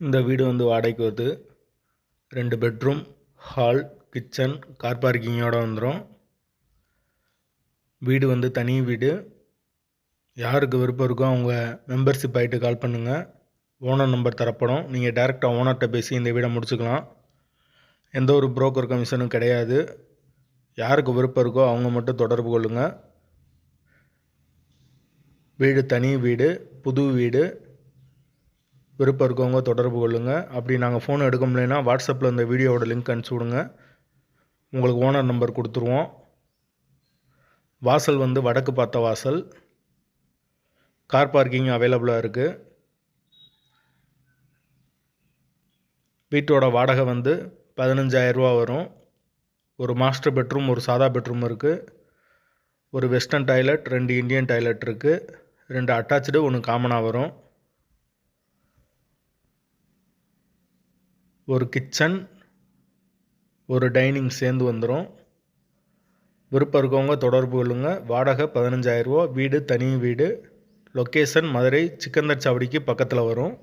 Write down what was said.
இந்த வீடு வந்து வாடகைக்கு வருது ரெண்டு பெட்ரூம் ஹால் கிச்சன் கார் பார்க்கிங்கோட வந்துடும் வீடு வந்து தனி வீடு. யாருக்கு விருப்பம் இருக்கோ அவங்க மெம்பர்ஷிப் ஆகிட்டு கால் பண்ணுங்கள் ஓனர் நம்பர் தரப்படும். நீங்கள் டேரெக்டாக ஓனர்கிட்ட பேசி இந்த வீடை முடிச்சுக்கலாம். எந்த ஒரு புரோக்கர் கமிஷனும் கிடையாது. யாருக்கு விருப்பம் இருக்கோ அவங்க மட்டும் தொடர்பு கொள்ளுங்கள் வீடு தனி வீடு புது வீடு. விருப்பம் இருக்கவங்க தொடர்பு கொள்ளுங்கள் அப்படி நாங்கள் ஃபோன் எடுக்க முடியலனா வாட்ஸ்அப்பில் இந்த வீடியோவோட லிங்க் அனுப்பிச்சி விடுங்க. உங்களுக்கு ஓனர் நம்பர் கொடுத்துருவோம். வாசல் வந்து வடக்கு பார்த்த வாசல். கார் பார்க்கிங் அவைலபிளாக இருக்குது வீட்டோட வாடகை வந்து பதினஞ்சாயிரரூவா வரும். ஒரு மாஸ்டர் பெட்ரூம் ஒரு சாதா பெட்ரூம் இருக்குது ஒரு வெஸ்டர்ன் டாய்லெட் ரெண்டு இந்தியன் டாய்லெட் இருக்குது ரெண்டு அட்டாச்சு ஒன்று காமனாக வரும். ஒரு கிச்சன் ஒரு டைனிங் சேர்ந்து வந்துடும் விருப்பம் இருக்கவங்க தொடர்பு கொள்ளுங்கள் வாடகை பதினஞ்சாயிரரூவா வீடு தனி வீடு. லொக்கேஷன் மதுரை சிக்கந்தர் சாவடிக்கு பக்கத்தில் வரும்.